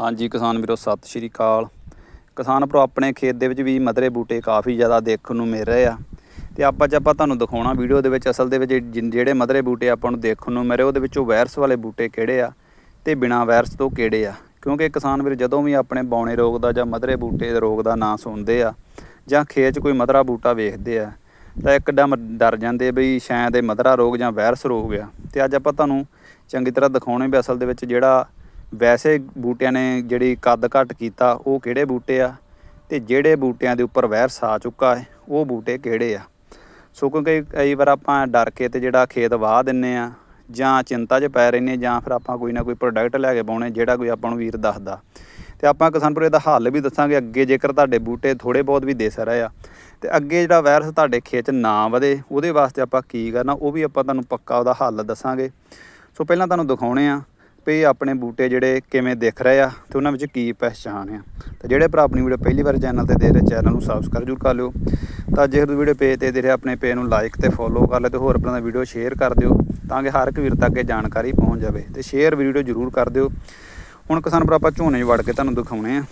ਹਾਂਜੀ, ਕਿਸਾਨ ਵੀਰੋ, ਸਤਿ ਸ਼੍ਰੀ ਅਕਾਲ। ਕਿਸਾਨ ਭਰਾ, ਆਪਣੇ ਖੇਤ ਦੇ ਵਿੱਚ ਵੀ ਮਦਰੇ ਬੂਟੇ ਕਾਫੀ ਜ਼ਿਆਦਾ ਦੇਖਣ ਨੂੰ ਮਿਲ ਰਹੇ ਆ। ਤੇ ਆਪਾਂ ਅੱਜ ਆਪਾਂ ਤੁਹਾਨੂੰ ਦਿਖਾਉਣਾ ਵੀਡੀਓ ਦੇ ਵਿੱਚ, ਅਸਲ ਦੇ ਵਿੱਚ ਜਿ- ਜਿਹੜੇ ਮਦਰੇ ਬੂਟੇ ਆਪਾਂ ਨੂੰ ਦੇਖਣ ਨੂੰ ਮਿਲ ਰਹੇ ਉਹਦੇ ਵਿੱਚੋਂ ਵਾਇਰਸ ਵਾਲੇ ਬੂਟੇ ਕਿਹੜੇ ਆ ਤੇ ਬਿਨਾਂ ਵਾਇਰਸ ਤੋਂ ਕਿਹੜੇ ਆ? ਕਿਉਂਕਿ ਕਿਸਾਨ ਵੀਰ, ਜਦੋਂ ਵੀ ਆਪਣੇ ਬੌਣੇ ਰੋਗ ਦਾ ਜਾਂ ਮਦਰੇ ਬੂਟੇ ਦੇ ਰੋਗ ਦਾ ਨਾਂ ਸੁਣਦੇ ਆ, ਜਾਂ ਖੇਤ 'ਚ ਕੋਈ ਮਦਰਾ ਬੂਟਾ ਵੇਖਦੇ ਆ, ਤਾਂ ਇੱਕਦਮ ਡਰ ਜਾਂਦੇ ਬਈ ਸ਼ਾਇਦ ਇਹ ਮਦਰਾ ਰੋਗ ਜਾਂ ਵਾਇਰਸ ਰੋਗ ਆ। ਤੇ ਅੱਜ ਆਪਾਂ ਤੁਹਾਨੂੰ ਚੰਗੀ ਤਰ੍ਹਾਂ ਦਿਖਾਉਣੇ ਵੀ ਅਸਲ ਦੇ ਵਿੱਚ ਜਿਹੜਾ ਵੈਸੇ ਬੂਟਿਆਂ ਨੇ ਜਿਹੜੀ ਕੱਦ ਘੱਟ ਕੀਤਾ, ਉਹ ਕਿਹੜੇ ਬੂਟੇ ਆ? ਤੇ ਜਿਹੜੇ ਬੂਟਿਆਂ ਦੇ ਉੱਪਰ ਵਾਇਰਸ ਆ ਚੁੱਕਾ ਹੈ, ਉਹ ਬੂਟੇ ਕਿਹੜੇ ਆ? ਸੋ ਕਿਉਂਕਿ ਕਈ ਵਾਰ ਆਪਾਂ ਡਰ ਕੇ ਤੇ ਜਿਹੜਾ ਖੇਤ ਵਾਹ ਦਿੰਨੇ ਆ, ਜਾਂ ਚਿੰਤਾ 'ਚ ਪੈ ਰਹਿੰਦੇ ਜਾਂ ਫਿਰ ਆਪਾਂ ਕੋਈ ਨਾ ਕੋਈ ਪ੍ਰੋਡਕਟ ਲੈ ਕੇ ਪਾਉਣੇ, ਜਿਹੜਾ ਕੋਈ ਆਪਾਂ ਨੂੰ ਵੀਰ ਦੱਸਦਾ। ਤੇ ਆਪਾਂ ਕਿਸਾਨਪੁਰ ਇਹਦਾ ਹੱਲ ਵੀ ਦੱਸਾਂਗੇ, ਅੱਗੇ ਜੇਕਰ ਤੁਹਾਡੇ ਬੂਟੇ ਥੋੜੇ ਬਹੁਤ ਵੀ ਦਿਸ ਰਹੇ ਆ, ਤੇ ਅੱਗੇ ਜਿਹੜਾ ਵਾਇਰਸ ਤੁਹਾਡੇ ਖੇਤ 'ਚ ਨਾ ਵਧੇ, ਉਹਦੇ ਵਾਸਤੇ ਆਪਾਂ ਕੀ ਕਰਨਾ, ਉਹ ਵੀ ਆਪਾਂ ਤੁਹਾਨੂੰ ਪੱਕਾ ਉਹਦਾ ਹੱਲ ਦੱਸਾਂਗੇ। ਸੋ ਪਹਿਲਾਂ ਤੁਹਾਨੂੰ ਦਿਖਾਉਣੇ ਆ ਵੀ ਆਪਣੇ ਬੂਟੇ ਜਿਹੜੇ ਕਿਵੇਂ ਦਿਖ ਰਹੇ ਆ ਤੇ ਉਹਨਾਂ ਵਿੱਚ ਕੀ ਪਹਿਚਾਣ ਆ। ਤੇ ਜਿਹੜੇ ਭਰਾ ਆਪਣੀ ਵੀਡੀਓ ਪਹਿਲੀ ਵਾਰ ਚੈਨਲ ਤੇ ਦੇ ਰਹੇ, ਚੈਨਲ ਨੂੰ ਸਬਸਕ੍ਰਾਈਬ ਜ਼ਰੂਰ ਕਰ ਲਿਓ। ਤਾਂ ਜੇ ਤੁਸੀਂ ਵੀਡੀਓ ਪੇਜ ਤੇ ਦੇ ਰਹੇ ਆਪਣੇ ਪੇਜ ਨੂੰ ਲਾਈਕ ਤੇ ਫੋਲੋ ਕਰ ਲਿਓ ਤੇ ਹੋਰ ਆਪਣਾ ਵੀਡੀਓ ਸ਼ੇਅਰ ਕਰ ਦਿਓ ਤਾਂ ਕਿ ਹਰ ਇੱਕ ਵੀਰ ਤੱਕ ਇਹ ਜਾਣਕਾਰੀ ਪਹੁੰਚ ਜਾਵੇ। ਤੇ ਸ਼ੇਅਰ ਵੀਡੀਓ ਜ਼ਰੂਰ ਕਰ ਦਿਓ। ਹੁਣ ਕਿਸਾਨ ਭਰਾ, ਆਪਾਂ ਝੋਨੇ 'ਚ ਵੜ ਕੇ ਤੁਹਾਨੂੰ ਦਿਖਾਉਣੇ ਆ।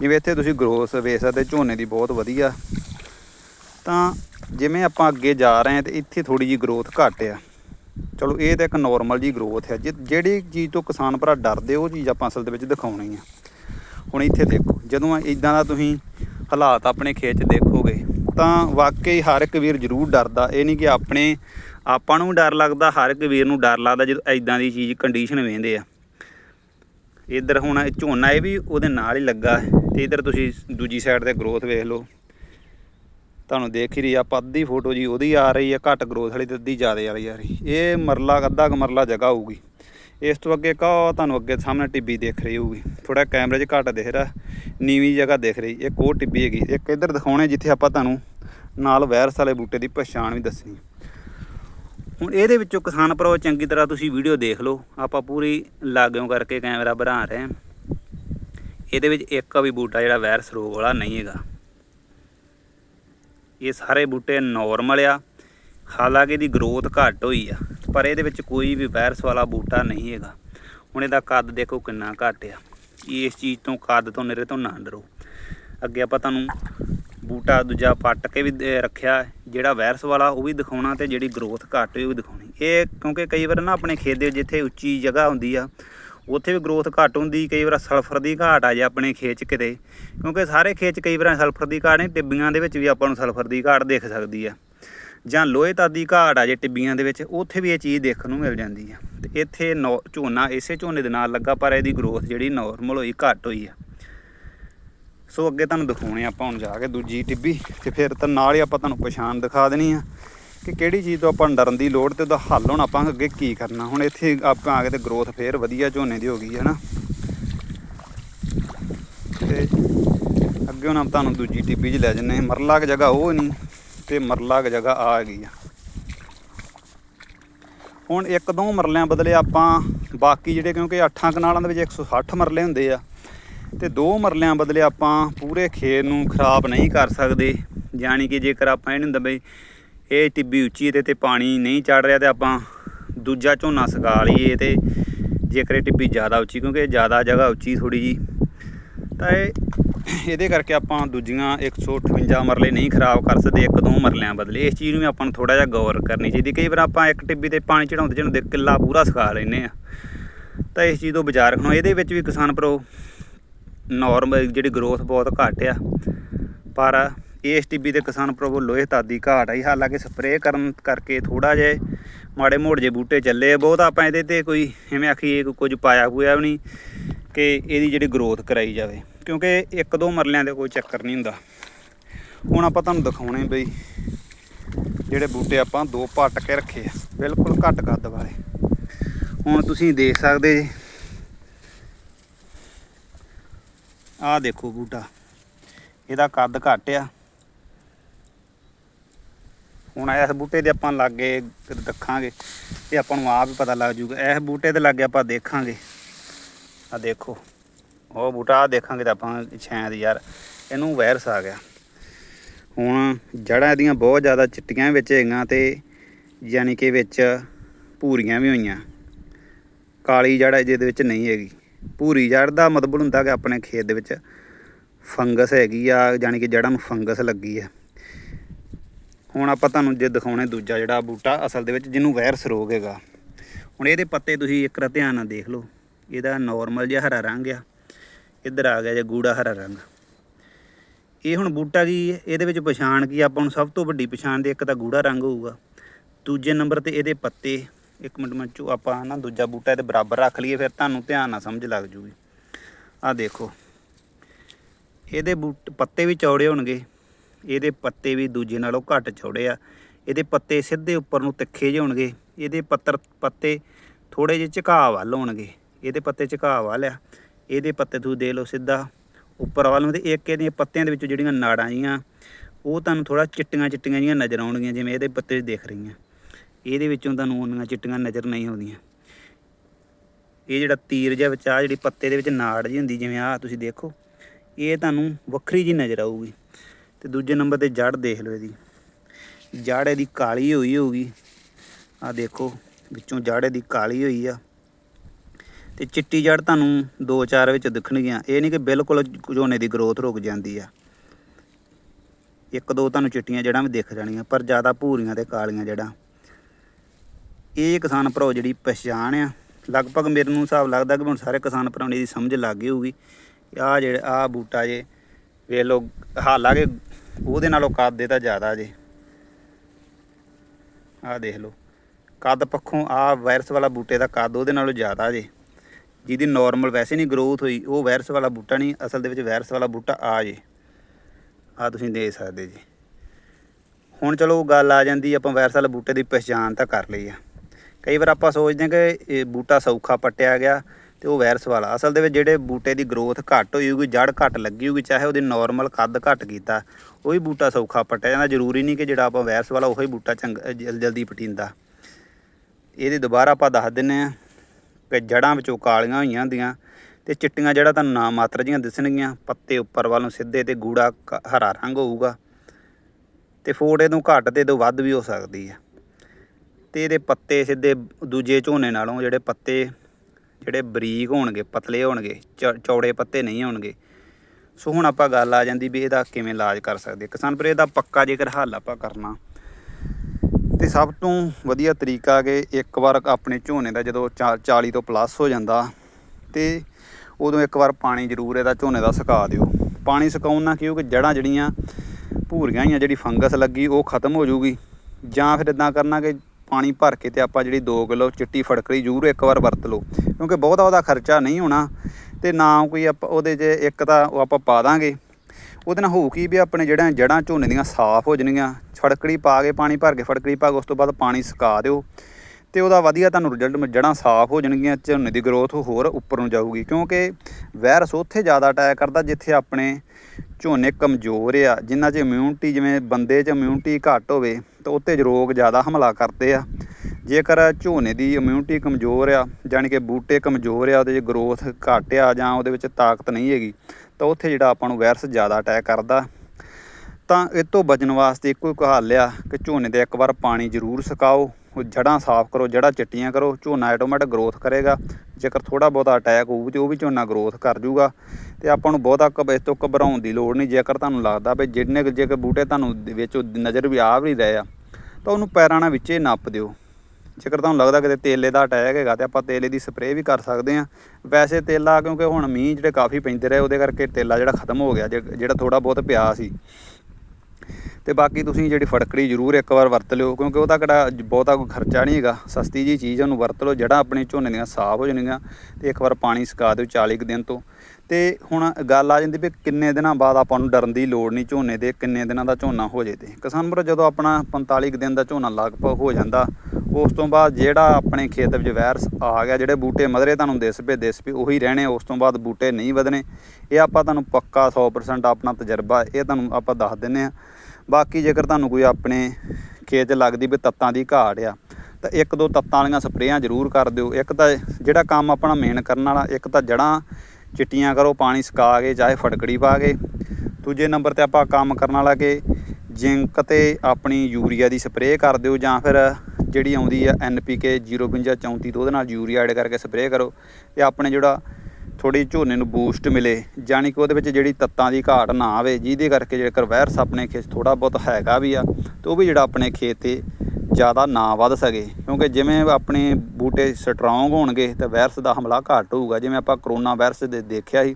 ਜਿਵੇਂ ਇੱਥੇ ਤੁਸੀਂ ਗਰੋਸ ਵੇਖ ਸਕਦੇ, ਝੋਨੇ ਦੀ ਬਹੁਤ ਵਧੀਆ। ਤਾਂ ਜਿਵੇਂ ਆਪਾਂ ਅੱਗੇ ਜਾ ਰਹੇ ਹਾਂ ਤੇ ਇੱਥੇ ਥੋੜੀ ਜੀ ਗਰੋਥ ਘੱਟ ਆ। ਚਲੋ, ਇਹ ਤਾਂ ਇੱਕ ਨਾਰਮਲ ਜੀ ਗਰੋਥ ਹੈ। ਜਿ- ਜਿਹੜੀ ਚੀਜ਼ ਤੋਂ ਕਿਸਾਨ ਭਰਾ ਡਰਦੇ, ਉਹ ਚੀਜ਼ ਆਪਾਂ ਅਸਲ ਦੇ ਵਿੱਚ ਦਿਖਾਉਣੀ ਆ। ਹੁਣ ਇੱਥੇ ਦੇਖੋ, ਜਦੋਂ ਇਦਾਂ ਦਾ ਤੁਸੀਂ ਹਾਲਾਤ ਆਪਣੇ ਖੇਤ 'ਚ ਦੇਖੋਗੇ, ਤਾਂ ਵਾਕਈ ਹਰ ਇੱਕ ਵੀਰ ਜ਼ਰੂਰ ਡਰਦਾ। ਇਹ ਨਹੀਂ ਕਿ ਆਪਣੇ ਆਪਾਂ ਨੂੰ ਵੀ ਡਰ ਲੱਗਦਾ, ਹਰ ਇੱਕ ਵੀਰ ਨੂੰ ਡਰ ਲੱਗਦਾ ਜਦੋਂ ਇਦਾਂ ਦੀ ਚੀਜ਼ ਕੰਡੀਸ਼ਨ ਵੇਂਦੇ ਆ। ਇੱਧਰ ਹੁਣ ਝੋਨਾ, ਇਹ ਵੀ ਉਹਦੇ ਨਾਲ ਹੀ ਲੱਗਾ। ਤੇ ਇੱਧਰ ਤੁਸੀਂ ਦੂਜੀ ਸਾਈਡ ਤੇ ਗਰੋਥ ਵੇਖ ਲਓ। ਤੁਹਾਨੂੰ ਦੇਖ ਹੀ ਰਹੀ ਆ, ਆਪਾਂ ਅੱਧੀ ਫੋਟੋ ਜੀ ਉਹਦੀ ਆ ਰਹੀ ਆ, ਘੱਟ ਗਰੋਥ ਵਾਲੀ ਤੇ ਅੱਧੀ ਜ਼ਿਆਦਾ ਵਾਲੀ ਆ ਰਹੀ। ਇਹ ਮਰਲਾ, ਅੱਧਾ ਕੁ ਮਰਲਾ ਜਗ੍ਹਾ ਹੋਊਗੀ। ਇਸ ਤੋਂ ਅੱਗੇ ਕਾ ਤੁਹਾਨੂੰ ਅੱਗੇ ਸਾਹਮਣੇ ਟਿੱਬੀ ਦਿਖ ਰਹੀ ਹੋਊਗੀ। ਥੋੜਾ ਕੈਮਰੇ 'ਚ ਘੱਟ ਦਿਖ ਰਿਹਾ, ਨੀਵੀਂ ਜਗ੍ਹਾ ਦਿਖ ਰਹੀ। ਇੱਕ ਉਹ ਟਿੱਬੀ ਹੈਗੀ, ਇੱਕ ਇੱਧਰ ਦਿਖਾਉਣੇ ਜਿੱਥੇ ਆਪਾਂ ਤੁਹਾਨੂੰ ਨਾਲ ਵਾਇਰਸ ਵਾਲੇ ਬੂਟੇ ਦੀ ਪਛਾਣ ਵੀ ਦੱਸਣੀ। ਹੁਣ ਇਹਦੇ ਵਿੱਚੋਂ ਕਿਸਾਨ ਭਰਾਓ ਚੰਗੀ ਤਰ੍ਹਾਂ ਤੁਸੀਂ ਵੀਡੀਓ ਦੇਖ ਲਓ। ਆਪਾਂ ਪੂਰੀ ਲਾਗਿਓਂ ਕਰਕੇ ਕੈਮਰਾ ਬਣਾ ਰਹੇ ਹਾਂ। ਇਹਦੇ ਵਿੱਚ ਇੱਕ ਵੀ ਬੂਟਾ ਜਿਹੜਾ ਵਾਇਰਸ ਰੋਗ ਵਾਲਾ ਨਹੀਂ ਹੈਗਾ। ਇਹ ਸਾਰੇ ਬੂਟੇ ਨਾਰਮਲ ਆ। ਹਾਲਾਂਕਿ ਇਹਦੀ ਗਰੋਥ ਘੱਟ ਹੋਈ ਆ, ਪਰ ਇਹਦੇ ਵਿੱਚ ਕੋਈ ਵੀ ਵਾਇਰਸ ਵਾਲਾ ਬੂਟਾ ਨਹੀਂ ਹੈਗਾ। ਹੁਣ ਇਹਦਾ ਕੱਦ ਦੇਖੋ ਕਿੰਨਾ ਘੱਟ ਆ। ਇਸ ਚੀਜ਼ ਤੋਂ ਕੱਦ ਤੋਂ ਨਿਰੇ ਤੋਂ ਨਾ ਡਰੋ। ਅੱਗੇ ਆਪਾਂ ਤੁਹਾਨੂੰ ਬੂਟਾ ਦੂਜਾ ਪੱਟ ਕੇ ਵੀ ਰੱਖਿਆ, ਜਿਹੜਾ ਵਾਇਰਸ ਵਾਲਾ ਉਹ ਵੀ ਦਿਖਾਉਣਾ ਤੇ ਜਿਹੜੀ ਗਰੋਥ ਘੱਟ ਹੋਈ ਉਹ ਵੀ ਦਿਖਾਉਣੀ। ਇਹ ਕਿਉਂਕਿ ਕਈ ਵਾਰ ਨਾ ਆਪਣੇ ਖੇਤ ਦੇ ਜਿੱਥੇ ਉੱਚੀ ਜਗ੍ਹਾ ਹੁੰਦੀ ਆ ਉੱਥੇ ਵੀ ਗਰੋਥ ਘੱਟ ਹੁੰਦੀ, ਕਈ ਵਾਰ ਸਲਫਰ ਦੀ ਘਾਟ ਆ ਜੇ ਆਪਣੇ ਖੇਤ 'ਚ ਕਿਤੇ, ਕਿਉਂਕਿ ਸਾਰੇ ਖੇਤ 'ਚ ਕਈ ਵਾਰ ਸਲਫਰ ਦੀ ਘਾਟ ਨਹੀਂ ਟਿੱਬੀਆਂ ਦੇ ਵਿੱਚ ਵੀ ਆਪਾਂ ਨੂੰ ਸਲਫਰ ਦੀ ਘਾਟ ਦਿਖ ਸਕਦੀ ਆ। ਜਾਂ ਲੋਹੇ ਤਾਂ ਦੀ ਘਾਟ ਆ ਜੇ ਟਿੱਬੀਆਂ ਦੇ ਵਿੱਚ, ਉੱਥੇ ਵੀ ਇਹ ਚੀਜ਼ ਦੇਖਣ ਨੂੰ ਮਿਲ ਜਾਂਦੀ ਆ। ਤੇ ਇੱਥੇ ਨੌ- ਝੋਨਾ ਇਸੇ ਝੋਨੇ ਦੇ ਨਾਲ ਲੱਗਾ, ਪਰ ਇਹਦੀ ਗਰੋਥ ਜਿਹੜੀ ਨਾਰਮਲ ਹੋਈ, ਘੱਟ ਹੋਈ ਆ। ਸੋ ਅੱਗੇ ਤੁਹਾਨੂੰ ਦਿਖਾਉਣੇ ਆਪਾਂ ਹੁਣ ਜਾ ਕੇ ਦੂਜੀ ਟਿੱਬੀ, ਤੇ ਫਿਰ ਤਾਂ ਨਾਲ ਹੀ ਆਪਾਂ ਤੁਹਾਨੂੰ ਪਛਾਣ ਦਿਖਾ ਦੇਣੀ ਆ। ਕਿ ਕਿਹੜੀ ਚੀਜ਼ ਤੋਂ ਆਪਾਂ ਡਰਨ ਦੀ ਲੋੜ ਤੇ ਉਹਦਾ ਹੱਲ ਹੁਣ ਆਪਾਂ ਅੱਗੇ ਕੀ ਕਰਨਾ? ਹੁਣ ਇੱਥੇ ਆਪਾਂ ਆ ਕੇ ਤੇ ਗਰੋਥ ਫੇਰ ਵਧੀਆ ਝੋਨੇ ਦੀ ਹੋ ਗਈ ਹੈ ਨਾ। ਤੇ ਅੱਗੇ ਹੁਣ ਆਪਾਂ ਤੁਹਾਨੂੰ ਦੂਜੀ ਟਿੱਬੀ 'ਚ ਲੈ ਜੰਨੇ ਮਰਲਾ ਕੁ ਜਗ੍ਹਾ ਉਹ ਨਹੀਂ, ਤੇ ਮਰਲਾ ਕੁ ਜਗ੍ਹਾ ਆ ਗਈ ਆ। ਹੁਣ ਇੱਕ ਦੋ ਮਰਲਿਆਂ ਬਦਲੇ ਆਪਾਂ ਬਾਕੀ ਜਿਹੜੇ ਕਿਉਂਕਿ 8 ਕਨਾਲਾਂ ਦੇ ਵਿੱਚ 160 ਮਰਲੇ ਹੁੰਦੇ ਆ, ਤੇ ਦੋ ਮਰਲਿਆਂ ਬਦਲੇ ਆਪਾਂ ਪੂਰੇ ਖੇਤ ਨੂੰ ਖਰਾਬ ਨਹੀਂ ਕਰ ਸਕਦੇ। ਯਾਨੀ ਕਿ ਜੇਕਰ ਆਪਾਂ ਇਹ ਨਹੀਂ ਹੁੰਦਾ ਬਈ ਇਹ ਟਿੱਬੀ ਉੱਚੀ ਤੇ ਤੇ ਪਾਣੀ ਨਹੀਂ ਚੜ ਰਿਹਾ ਤੇ ਆਪਾਂ ਦੂਜਾ ਝੋਨਾ ਸਗਾ ਲਈਏ ਤੇ ਜੇਕਰ ਇਹ ਟਿੱਬੀ ਜ਼ਿਆਦਾ ਉੱਚੀ, ਕਿਉਂਕਿ ਇਹ ਜ਼ਿਆਦਾ ਜਗ੍ਹਾ ਉੱਚੀ ਥੋੜੀ ਜੀ ਤਾਂ ਇਹ ਇਹਦੇ ਕਰਕੇ ਆਪਾਂ ਦੂਜੀਆਂ 158 ਮਰਲੇ ਨਹੀਂ ਖਰਾਬ ਕਰ ਸਕਦੇ, ਇੱਕ ਦੋ ਮਰਲਿਆਂ ਬਦਲੇ। ਇਸ ਚੀਜ਼ ਨੂੰ ਵੀ ਆਪਾਂ ਨੂੰ ਥੋੜਾ ਜਿਹਾ ਗੌਰ ਕਰਨੀ ਚਾਹੀਦੀ। ਕਈ ਵਾਰ ਆਪਾਂ ਇੱਕ ਟਿੱਬੀ ਤੇ ਪਾਣੀ ਚੜਾਉਂਦੇ ਚੜਾਉਂਦੇ ਕਿੱਲਾ ਪੂਰਾ ਸੁਕਾ ਲੈਨੇ ਆ ਤਾਂ ਇਸ ਚੀਜ਼ ਤੋਂ ਬਚਾਅ ਰੱਖਣਾ ਇਹਦੇ ਵਿੱਚ ਵੀ ਕਿਸਾਨ ਭਰੋ ਨਾਰਮਲ ਜਿਹੜੀ ਗਰੋਥ ਬਹੁਤ ਘੱਟ ਆ। ਪਰ ਇਸ ਟਿੱਬੀ ਦੇ ਕਿਸਾਨ ਭਰਾਵੋ ਲੋਹੇ ਤਾਦੀ ਘਾਟ ਆਈ। ਹਾਲਾਂਕਿ ਸਪਰੇਅ ਕਰਨ ਕਰਕੇ ਥੋੜਾ ਜਿਹਾ ਮਾੜੇ ਮੋੜ ਜੇ ਬੂਟੇ ਚੱਲੇ ਬਹੁਤ ਆਪਾਂ ਇਹਦੇ ਤੇ ਕੋਈ ਐਵੇਂ ਆਖੀਏ ਕੁਝ ਪਾਇਆ ਹੋਇਆ ਵੀ ਨਹੀਂ ਕਿ ਇਹਦੀ ਜਿਹੜੀ ਗਰੋਥ ਕਰਾਈ ਜਾਵੇ। ਕਿਉਂਕਿ ਇੱਕ ਦੋ ਮਰਲਿਆਂ ਦੇ ਕੋਈ ਚੱਕਰ ਨਹੀਂ ਹੁੰਦਾ। ਹੁਣ ਆਪਾਂ ਤੁਹਾਨੂੰ ਦਿਖਾਉਣੇ ਬਈ ਜਿਹੜੇ ਬੂਟੇ ਆਪਾਂ ਦੋ ਪੱਟ ਕੇ ਰੱਖੇ ਆ। ਬਿਲਕੁਲ ਘੱਟ ਕੱਦ ਵਾਲੇ। ਹੁਣ ਤੁਸੀਂ ਦੇਖ ਸਕਦੇ ਜੀ। ਆਹ ਦੇਖੋ ਬੂਟਾ। ਇਹਦਾ ਕੱਦ ਘੱਟ ਆ। ਹੁਣ ਇਸ ਬੂਟੇ ਦੇ ਆਪਾਂ ਲਾਗੇ ਦੇਖਾਂਗੇ ਤੇ ਆਪਾਂ ਨੂੰ ਆਪ ਹੀ ਪਤਾ ਲੱਗ ਜੂਗਾ। ਇਸ ਬੂਟੇ ਦੇ ਲਾਗੇ ਆਪਾਂ ਦੇਖਾਂਗੇ। ਆ ਦੇਖੋ, ਉਹ ਬੂਟਾ ਆਹ ਦੇਖਾਂਗੇ ਤਾਂ ਆਪਾਂ ਸ਼ਾਇਦ ਯਾਰ, ਇਹਨੂੰ ਵਾਇਰਸ ਆ ਗਿਆ। ਹੁਣ ਜੜ੍ਹਾਂ ਇਹਦੀਆਂ ਬਹੁਤ ਜ਼ਿਆਦਾ ਚਿੱਟੀਆਂ ਵਿੱਚ ਹੈਗੀਆਂ ਤੇ ਯਾਨੀ ਕਿ ਵਿੱਚ ਭੂਰੀਆਂ ਵੀ ਹੋਈਆਂ। ਕਾਲੀ ਜੜ ਜਿਹਦੇ ਵਿੱਚ ਨਹੀਂ ਹੈਗੀ। ਭੂਰੀ ਜੜ ਦਾ ਮਤਲਬ ਹੁੰਦਾ ਕਿ ਆਪਣੇ ਖੇਤ ਦੇ ਵਿੱਚ ਫੰਗਸ ਹੈਗੀ ਆ, ਯਾਨੀ ਕਿ ਜੜ੍ਹਾਂ ਨੂੰ ਫੰਗਸ ਲੱਗੀ ਆ। ਹੁਣ ਆਪਾਂ ਤੁਹਾਨੂੰ ਜੇ ਦਿਖਾਉਣੇ ਦੂਜਾ ਜਿਹੜਾ ਬੂਟਾ, ਅਸਲ ਦੇ ਵਿੱਚ ਜਿਹਨੂੰ ਵਾਇਰਸ ਰੋਗ ਹੈਗਾ। ਹੁਣ ਇਹਦੇ ਪੱਤੇ ਤੁਸੀਂ ਇੱਕ ਰ ਧਿਆਨ ਨਾਲ ਦੇਖ ਲਓ, ਇਹਦਾ ਨਾਰਮਲ ਜਿਹਾ ਹਰਾ ਰੰਗ ਆ, ਇੱਧਰ ਆ ਗਿਆ ਜੇ ਗੂੜਾ ਹਰਾ ਰੰਗ। ਇਹ ਹੁਣ ਬੂਟਾ ਕੀ ਹੈ? ਇਹਦੇ ਵਿੱਚ ਪਛਾਣ ਕੀ ਆਪਾਂ ਨੂੰ ਸਭ ਤੋਂ ਵੱਡੀ ਪਛਾਣ ਦੇ ਇੱਕ ਤਾਂ ਗੂੜਾ ਰੰਗ ਹੋਊਗਾ। ਦੂਜੇ ਨੰਬਰ ਤੇ ਇਹਦੇ ਪੱਤੇ, ਇੱਕ ਮਿੰਟ ਮੈਂ ਚੋ ਆਪਾਂ ਨਾ ਦੂਜਾ ਬੂਟਾ ਇਹਦੇ ਬਰਾਬਰ ਰੱਖ ਲਈਏ, ਫਿਰ ਤੁਹਾਨੂੰ ਧਿਆਨ ਨਾਲ ਸਮਝ ਲੱਗ ਜੂਗੀ। ਆਹ ਦੇਖੋ। ਇਹਦੇ ਬੂਟ ਪੱਤੇ ਵੀ ਚੌੜੇ ਹੋਣਗੇ। ਇਹਦੇ ਪੱਤੇ ਵੀ ਦੂਜੇ ਨਾਲੋਂ ਘੱਟ ਛੋੜੇ ਆ। ਇਹਦੇ ਪੱਤੇ ਸਿੱਧੇ ਉੱਪਰ ਨੂੰ ਤਿੱਖੇ ਜਿਹੇ ਹੋਣਗੇ। ਇਹਦੇ ਪੱਤਰ, ਪੱਤੇ ਥੋੜੇ ਜਿਹੇ ਝੁਕਾਅ ਵੱਲ ਹੋਣਗੇ। ਇਹਦੇ ਪੱਤੇ ਝੁਕਾਅ ਵੱਲ ਆ। ਇਹਦੇ ਪੱਤੇ ਤੁਸੀਂ ਦੇ ਲਓ ਸਿੱਧਾ ਉੱਪਰ ਵੱਲ ਨੂੰ ਤੇ ਇੱਕ ਇਹਦੀਆਂ ਪੱਤਿਆਂ ਦੇ ਵਿੱਚੋਂ ਜਿਹੜੀਆਂ ਨਾੜਾਂ ਜੀਆਂ, ਉਹ ਤੁਹਾਨੂੰ ਥੋੜਾ ਚਿੱਟੀਆਂ ਚਿੱਟੀਆਂ ਜੀਆਂ ਨਜ਼ਰ ਆਉਣਗੀਆਂ, ਜਿਵੇਂ ਇਹਦੇ ਪੱਤੇ 'ਚ ਦਿਖ ਰਹੀਆਂ। ਇਹਦੇ ਵਿੱਚੋਂ ਤੁਹਾਨੂੰ ਉਨੀਆਂ ਚਿੱਟੀਆਂ ਨਜ਼ਰ ਨਹੀਂ ਆਉਂਦੀਆਂ। ਇਹ ਜਿਹੜਾ ਤੀਰ ਜਿਹਾ ਵਿੱਚ ਆ ਜਿਹੜੀ ਪੱਤੇ ਦੇ ਵਿੱਚ ਨਾੜ ਜੀ ਹੁੰਦੀ, ਜਿਵੇਂ ਆ ਤੁਸੀਂ ਦੇਖੋ, ਇਹ ਤੁਹਾਨੂੰ ਵੱਖਰੀ ਜੀ ਨਜ਼ਰ ਆਊਗੀ। ਤੇ ਦੂਜੇ ਨੰਬਰ ਤੇ ਜੜ ਦੇਖ ਲਓ ਇਹਦੀ। ਜੜ ਇਹਦੀ ਕਾਲੀ ਹੋਈ ਹੋਊਗੀ। ਆ ਦੇਖੋ, ਵਿੱਚੋਂ ਜੜ ਇਹਦੀ ਕਾਲੀ ਹੋਈ ਆ। ਤੇ ਚਿੱਟੀ ਜੜ ਤੁਹਾਨੂੰ 2-4 ਵਿੱਚ ਦਿਖਣਗੀਆਂ। ਇਹ ਨਹੀਂ ਕਿ ਬਿਲਕੁਲ ਝੋਨੇ ਦੀ ਗਰੋਥ ਰੁਕ ਜਾਂਦੀ ਆ। ਇੱਕ ਦੋ ਤੁਹਾਨੂੰ ਚਿੱਟੀਆਂ ਜੜਾਂ ਵੀ ਦਿਖ ਜਾਣੀਆਂ, ਪਰ ਜ਼ਿਆਦਾ ਭੂਰੀਆਂ ਤੇ ਕਾਲੀਆਂ ਜੜਾਂ। ਇਹ ਕਿਸਾਨ ਭਰਾਓ ਜਿਹੜੀ ਪਛਾਣ ਆ, ਲਗਭਗ ਮੇਰੇ ਨੂੰ ਹਿਸਾਬ ਲੱਗਦਾ ਕਿ ਹੁਣ ਸਾਰੇ ਕਿਸਾਨ ਭਰਾਵਾਂ ਦੀ ਸਮਝ ਲੱਗ ਗਈ ਹੋਊਗੀ। ਆ ਜਿਹੜੇ ਆ ਬੂਟਾ ਜੇ ਵੇਖ ਲਓ ਹਾਲਾਂਕਿ ਉਹਦੇ ਨਾਲੋਂ ਕੱਦ ਦੇ ਤਾਂ ਜ਼ਿਆਦਾ ਜੇ। ਆਹ ਦੇਖ ਲਓ, ਕੱਦ ਪੱਖੋਂ ਆ ਵਾਇਰਸ ਵਾਲਾ ਬੂਟੇ ਦਾ ਕੱਦ ਉਹਦੇ ਨਾਲੋਂ ਜ਼ਿਆਦਾ ਜੇ। ਜਿਹਦੀ ਨਾਰਮਲ ਵੈਸੇ ਨਹੀਂ ਗਰੋਥ ਹੋਈ, ਉਹ ਵਾਇਰਸ ਵਾਲਾ ਬੂਟਾ ਨਹੀਂ, ਅਸਲ ਦੇ ਵਿੱਚ ਵਾਇਰਸ ਵਾਲਾ ਬੂਟਾ ਆ ਜੇ। ਆ ਤੁਸੀਂ ਦੇਖ ਸਕਦੇ ਜੀ। ਹੁਣ ਚਲੋ ਗੱਲ ਆ ਜਾਂਦੀ, ਆਪਾਂ ਵਾਇਰਸ ਵਾਲੇ ਬੂਟੇ ਦੀ ਪਛਾਣ ਤਾਂ ਕਰ ਲਈ ਆ। ਕਈ ਵਾਰ ਆਪਾਂ ਸੋਚਦੇ ਹਾਂ ਕਿ ਇਹ ਬੂਟਾ ਸੌਖਾ ਪੱਟਿਆ ਗਿਆ ਤੇ ਉਹ ਵਾਇਰਸ ਵਾਲਾ। ਅਸਲ ਦੇ ਵਿੱਚ ਜਿਹੜੇ ਬੂਟੇ ਦੀ ਗਰੋਥ ਘੱਟ ਹੋਈ ਹੋਊਗੀ ਜੜ ਘੱਟ ਲੱਗੀ ਹੋਊਗੀ, ਚਾਹੇ ਉਹਦੀ ਨਾਰਮਲ ਕੱਦ ਘੱਟ ਕੀਤਾ, ਉਹੀ ਬੂਟਾ ਸੌਖਾ ਪੱਟਿਆ ਜਾਂਦਾ। ਜ਼ਰੂਰੀ ਨਹੀਂ ਕਿ ਜਿਹੜਾ ਆਪਾਂ ਵਾਇਰਸ ਵਾਲਾ, ਉਹੀ ਬੂਟਾ ਚੰਗਾ ਜਲ- ਜਲਦੀ ਪਟੀਂਦਾ। ਇਹਦੀ ਦੁਬਾਰਾ ਆਪਾਂ ਦੱਸ ਦਿੰਨੇ ਆ ਕਿ ਜੜਾਂ ਵਿੱਚੋਂ ਕਾਲੀਆਂ ਹੋਈਆਂ ਹੁੰਦੀਆਂ ਤੇ ਚਿੱਟੀਆਂ ਜਿਹੜਾ ਤੁਹਾਨੂੰ ਨਾ ਮਾਤਰ ਜੀਆਂ ਦਿਸਣਗੀਆਂ। ਪੱਤੇ ਉੱਪਰ ਵੱਲੋਂ ਸਿੱਧੇ ਤੇ ਗੂੜਾ ਕ- ਹਰਾ ਰੰਗ ਹੋਊਗਾ। ਤੇ ਫੋੜੇ ਤੋਂ ਘੱਟ ਤੇ ਤੋਂ ਵੱਧ ਵੀ ਹੋ ਸਕਦੀ ਹੈ ਤੇ ਇਹਦੇ ਪੱਤੇ ਸਿੱਧੇ ਦੂਜੇ ਝੋਨੇ ਨਾਲੋਂ ਜਿਹੜੇ ਪੱਤੇ ਜਿਹੜੇ ਬਰੀਕ ਹੋਣਗੇ, ਪਤਲੇ ਹੋਣਗੇ, ਚ- ਚੌੜੇ ਪੱਤੇ ਨਹੀਂ ਹੋਣਗੇ। ਸੋ ਹੁਣ ਆਪਾਂ ਗੱਲ ਆ ਜਾਂਦੀ ਵੀ ਇਹਦਾ ਕਿਵੇਂ ਇਲਾਜ ਕਰ ਸਕਦੇ ਕਿਸਾਨ ਪਰ ਇਹਦਾ ਪੱਕਾ ਜੇਕਰ ਹੱਲ ਆਪਾਂ ਕਰਨਾ, ਤੇ ਸਭ ਤੋਂ ਵਧੀਆ ਤਰੀਕਾ ਕਿ ਇੱਕ ਵਾਰ ਆਪਣੇ ਝੋਨੇ ਦਾ ਜਦੋਂ ਚਾ- 40 ਤੋਂ ਪਲੱਸ ਹੋ ਜਾਂਦਾ, ਤੇ ਉਦੋਂ ਇੱਕ ਵਾਰ ਪਾਣੀ ਜ਼ਰੂਰ ਇਹਦਾ ਝੋਨੇ ਦਾ ਸੁਕਾ ਦਿਓ। ਪਾਣੀ ਸੁਕਾਉਣ ਨਾਲ ਕਿਉਂਕਿ ਹੋਊ ਜੜ੍ਹਾਂ ਜਿਹੜੀਆਂ ਭੂਰੀਆਂ ਹੀ ਆ ਜਿਹੜੀ ਫੰਗਸ ਲੱਗੀ, ਉਹ ਖਤਮ ਹੋ ਜਾਊਗੀ। ਜਾਂ ਫਿਰ ਇਦਾਂ ਕਰਨਾ ਕਿ ਪਾਣੀ ਭਰ ਕੇ ਤੇ ਆਪਾਂ ਜਿਹੜੀ 2 ਕਿਲੋ ਚਿੱਟੀ ਫੜਕਰੀ ਜ਼ਰੂਰ ਇੱਕ ਵਾਰ ਵਰਤ ਲਓ। ਕਿਉਂਕਿ ਬਹੁਤਾ ਉਹਦਾ ਖਰਚਾ ਨਹੀਂ ਹੋਣਾ ਤੇ ਨਾ ਕੋਈ ਆਪਾਂ ਉਹਦੇ 'ਚ ਇੱਕ ਤਾਂ ਉਹ ਆਪਾਂ ਪਾ ਦਾਂਗੇ। ਉਹਦੇ ਨਾਲ ਹੋਊ ਕੀ ਵੀ ਆਪਣੇ ਜਿਹੜਾ ਜੜ੍ਹਾਂ ਝੋਨੇ ਦੀਆਂ ਸਾਫ਼ ਹੋ ਜਾਣਗੀਆਂ ਫੜਕੜੀ ਪਾ ਕੇ ਪਾਣੀ ਭਰ ਕੇ ਫੜਕੜੀ ਪਾ ਕੇ ਉਸ ਤੋਂ ਬਾਅਦ ਪਾਣੀ ਸੁਕਾ ਦਿਓ ਤੇ ਉਹਦਾ ਵਧੀਆ ਤੁਹਾਨੂੰ ਰਿਜ਼ਲਟ ਜੜ੍ਹਾਂ ਸਾਫ਼ ਹੋ ਜਾਣਗੀਆਂ, ਝੋਨੇ ਦੀ ਗਰੋਥ ਹੋਰ ਉੱਪਰ ਨੂੰ ਜਾਊਗੀ ਕਿਉਂਕਿ ਵਾਇਰਸ ਉੱਥੇ ਜ਼ਿਆਦਾ ਅਟੈਕ ਕਰਦਾ ਜਿੱਥੇ ਆਪਣੇ ਝੋਨੇ ਕਮਜ਼ੋਰ ਆ ਜਿਨ੍ਹਾਂ 'ਚ ਇਮਿਊਨਿਟੀ ਜਿਵੇਂ ਬੰਦੇ 'ਚ ਇਮਿਊਨਿਟੀ ਘੱਟ ਹੋਵੇ ਤਾਂ ਉੱਤੇ ਰੋਗ ਜ਼ਿਆਦਾ ਹਮਲਾ ਕਰਦੇ ਆ। ਜੇਕਰ ਝੋਨੇ ਦੀ ਇਮਿਊਨਿਟੀ ਕਮਜ਼ੋਰ ਆ, ਜਾਣੀ ਕਿ ਬੂਟੇ ਕਮਜ਼ੋਰ ਆ, ਉਹਦੇ 'ਚ ਗਰੋਥ ਘੱਟ ਆ ਜਾਂ ਉਹਦੇ ਵਿੱਚ ਤਾਕਤ ਨਹੀਂ ਹੈਗੀ, ਤਾਂ ਉੱਥੇ ਜਿਹੜਾ ਆਪਾਂ ਨੂੰ ਵਾਇਰਸ ਜ਼ਿਆਦਾ ਅਟੈਕ ਕਰਦਾ। ਤਾਂ ਇਹ ਤੋਂ ਬਚਣ ਵਾਸਤੇ ਇੱਕੋ ਇੱਕ ਹੱਲ ਆ ਕਿ ਝੋਨੇ ਦੇ ਇੱਕ ਵਾਰ ਪਾਣੀ ਜ਼ਰੂਰ ਸੁਕਾਓ, ਉਹ ਜੜ੍ਹਾਂ ਸਾਫ਼ ਕਰੋ, ਜੜ੍ਹਾਂ ਚਿੱਟੀਆਂ ਕਰੋ, ਝੋਨਾ ਆਟੋਮੈਟਿਕ ਗਰੋਥ ਕਰੇਗਾ। ਜੇਕਰ ਥੋੜਾ ਬਹੁਤਾ ਅਟੈਕ ਹੋਊ ਤੇ ਉਹ ਵੀ ਝੋਨਾ ਗਰੋਥ ਕਰ ਜੂਗਾ। ਤੇ ਆਪਾਂ ਨੂੰ ਬਹੁਤਾ ਘਬ, ਇਸ ਤੋਂ ਘਬਰਾਉਣ ਦੀ ਲੋੜ ਨਹੀਂ, ਜੇਕਰ ਤੁਹਾਨੂੰ ਲੱਗਦਾ ਵੀ ਜਿੰਨੇ ਕੁ ਜੇਕਰ ਬੂਟੇ ਤੁਹਾਨੂੰ ਦੇ ਵਿੱਚ ਨਜ਼ਰ ਵੀ ਆ ਵੀ ਰਹੇ ਆ, ਤਾਂ ਉਹਨੂੰ ਪੈਰਾਂ ਨਾਲ ਵਿੱਚੇ ਨੱਪ ਦਿਓ। ਜੇਕਰ ਤੁਹਾਨੂੰ ਲੱਗਦਾ ਕਿਤੇ ਤੇਲੇ ਦਾ ਅਟੈਕ ਹੈਗਾ ਤੇ ਆਪਾਂ ਤੇਲੇ ਦੀ ਸਪਰੇਅ ਵੀ ਕਰ ਸਕਦੇ ਆ ਵੈਸੇ ਤੇਲਾ ਕਿਉਂਕਿ ਹੁਣ ਮੀਂਹ ਜਿਹੜੇ ਕਾਫੀ ਪੈਂਦੇ ਰਹੇ, ਉਹਦੇ ਕਰਕੇ ਤੇਲਾ ਜਿਹੜਾ ਖਤਮ ਹੋ ਗਿਆ, ਜੇ- ਜਿਹੜਾ ਥੋੜਾ ਬਹੁਤ ਪਿਆ ਸੀ। ਤੇ ਬਾਕੀ ਤੁਸੀਂ ਜਿਹੜੀ ਫੜਕੜੀ ਜ਼ਰੂਰ ਇੱਕ ਵਾਰ ਵਰਤ ਲਿਓ, ਕਿਉਂਕਿ ਉਹਦਾ ਕਿਹੜਾ ਬਹੁਤਾ ਕੋਈ ਖਰਚਾ ਨਹੀਂ ਹੈਗਾ। ਸਸਤੀ ਜੀ ਚੀਜ਼ ਉਹਨੂੰ ਵਰਤ ਲਓ, ਜਿਹੜਾ ਆਪਣੇ ਝੋਨੇ ਦੀਆਂ ਸਾਫ਼ ਹੋ ਜਾਣਗੀਆਂ ਤੇ ਇੱਕ ਵਾਰ ਪਾਣੀ ਸੁਕਾ ਦਿਓ 40 ਕੁ ਦਿਨ ਤੋਂ। ਤੇ ਹੁਣ ਗੱਲ ਆ ਜਾਂਦੀ ਵੀ ਕਿੰਨੇ ਦਿਨਾਂ ਬਾਅਦ ਆਪਾਂ ਨੂੰ ਡਰਨ ਦੀ ਲੋੜ ਨਹੀਂ ਝੋਨੇ ਦੇ, ਕਿੰਨੇ ਦਿਨਾਂ ਦਾ ਝੋਨਾ ਹੋ ਜੇ ਤੇ। ਕਿਸਾਨ ਵੀਰੋ ਜਦੋਂ ਆਪਣਾ 45 ਕੁ ਦਿਨ ਦਾ ਝੋਨਾ ਲਗਭਗ ਹੋ ਜਾਂਦਾ ਉਸ ਤੋਂ ਬਾਅਦ ਜਿਹੜਾ ਆਪਣੇ ਖੇਤ ਵਿੱਚ ਵਾਇਰਸ ਆ ਗਿਆ, ਜਿਹੜੇ ਬੂਟੇ ਮਧਰੇ ਤੁਹਾਨੂੰ ਦਿਸ ਪਏ ਦਿਸ ਪਏ, ਉਹੀ ਰਹਿਣੇ, ਉਸ ਤੋਂ ਬਾਅਦ ਬੂਟੇ ਨਹੀਂ ਵਧਣੇ। ਇਹ ਆਪਾਂ ਤੁਹਾਨੂੰ ਪੱਕਾ 100% ਆਪਣਾ ਤਜਰਬਾ, ਇਹ ਤੁਹਾਨੂੰ ਆਪਾਂ ਦੱਸ ਦਿੰਨੇ ਆ। ਬਾਕੀ ਜੇਕਰ ਤੁਹਾਨੂੰ ਕੋਈ ਆਪਣੇ ਖੇਤ 'ਚ ਲੱਗਦੀ ਵੀ ਤੱਤਾਂ ਦੀ ਘਾਟ ਆ, ਤਾਂ ਇੱਕ ਦੋ ਤੱਤਾਂ ਵਾਲੀਆਂ ਸਪਰੇਆਂ ਜ਼ਰੂਰ ਕਰ ਦਿਓ। ਇੱਕ ਤਾਂ ਜਿਹੜਾ ਕੰਮ ਆਪਣਾ ਮੇਨ ਕਰਨ ਵਾਲਾ, ਇੱਕ ਤਾਂ ਜੜਾਂ ਚਿੱਟੀਆਂ ਕਰੋ, ਪਾਣੀ ਸੁਕਾ ਕੇ, ਚਾਹੇ ਫਟਕੜੀ ਪਾ ਕੇ। ਦੂਜੇ ਨੰਬਰ ਤੇ ਆਪਾਂ ਕੰਮ ਕਰਨ ਵਾਲਾ ਕਿ ਜਿੰਕ ਤੇ ਆਪਣੀ ਯੂਰੀਆ ਦੀ ਸਪਰੇਅ ਕਰ ਦਿਓ ਜਾਂ ਫਿਰ ਜਿਹੜੀ ਆਉਂਦੀ ਆ ਐਨਪੀਕੇ 05234 ਤੋਂ ਉਹਦੇ ਨਾਲ ਯੂਰੀਆ ਐਡ ਕਰਕੇ ਸਪਰੇਅ ਕਰੋ ਤੇ ਆਪਣੇ ਜਿਹੜਾ ਥੋੜੀ ਝੋਨੇ ਨੂੰ ਬੂਸਟ ਮਿਲੇ, ਜਾਣੀ ਕਿ ਉਹਦੇ ਵਿੱਚ ਜਿਹੜੀ ਤੱਤਾਂ ਦੀ ਘਾਟ ਨਾ ਆਵੇ, ਜਿਹਦੇ ਕਰਕੇ ਜੇਕਰ ਵਾਇਰਸ ਆਪਣੇ ਖੇਤ 'ਚ ਥੋੜਾ ਬਹੁਤ ਹੈਗਾ ਵੀ ਆ, ਤੇ ਉਹ ਵੀ ਜਿਹੜਾ ਆਪਣੇ ਖੇਤ ਤੇ ਜ਼ਿਆਦਾ ਨਾ ਵੱਧ ਸਕੇ। ਕਿਉਂਕਿ ਜਿਵੇਂ ਆਪਣੇ ਬੂਟੇ ਸਟਰੋਂਗ ਹੋਣਗੇ, ਤਾਂ ਵਾਇਰਸ ਦਾ ਹਮਲਾ ਘੱਟ ਹੋਊਗਾ, ਜਿਵੇਂ ਆਪਾਂ ਕਰੋਨਾ ਵਾਇਰਸ ਦੇ ਦੇਖਿਆ ਸੀ,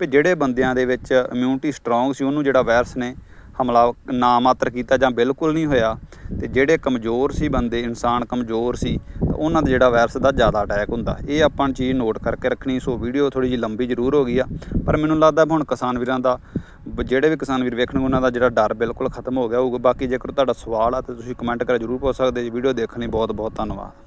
ਵੀ ਜਿਹੜੇ ਬੰਦਿਆਂ ਦੇ ਵਿੱਚ ਇਮਿਊਨਿਟੀ ਸਟਰੋਂਗ ਸੀ, ਉਹਨੂੰ ਜਿਹੜਾ ਵਾਇਰਸ ਨੇ ਹਮਲਾ ਨਾ ਮਾਤਰ ਕੀਤਾ ਜਾਂ ਬਿਲਕੁਲ ਨਹੀਂ ਹੋਇਆ ਤੇ ਜਿਹੜੇ ਕਮਜ਼ੋਰ ਸੀ ਬੰਦੇ, ਇਨਸਾਨ ਕਮਜ਼ੋਰ ਸੀ, ਤਾਂ ਉਹਨਾਂ ਦਾ ਜਿਹੜਾ ਵਾਇਰਸ ਦਾ ਜ਼ਿਆਦਾ ਅਟੈਕ ਹੁੰਦਾ। ਇਹ ਆਪਾਂ ਚੀਜ਼ ਨੋਟ ਕਰਕੇ ਰੱਖਣੀ, ਸੋ ਵੀਡੀਓ ਥੋੜੀ ਜਿਹੀ ਲੰਬੀ ਜ਼ਰੂਰ ਹੋ ਗਈ ਆ, ਪਰ ਮੈਨੂੰ ਲੱਗਦਾ ਵੀ ਹੁਣ ਕਿਸਾਨ ਵੀਰਾਂ ਦਾ ਜਿਹੜੇ ਵੀ ਕਿਸਾਨ ਵੀਰ ਵੇਖਣਗੇ, ਉਹਨਾਂ ਦਾ ਜਿਹੜਾ ਡਰ ਬਿਲਕੁਲ ਖਤਮ ਹੋ ਗਿਆ ਹੋਊਗਾ। ਬਾਕੀ ਜੇਕਰ ਤੁਹਾਡਾ ਸਵਾਲ ਆ, ਤਾਂ ਤੁਸੀਂ ਕਮੈਂਟ ਕਰ ਜ਼ਰੂਰ ਪੁੱਛ ਸਕਦੇ ਜੀ ਵੀਡੀਓ ਦੇਖਣ ਲਈ ਬਹੁਤ ਬਹੁਤ ਧੰਨਵਾਦ।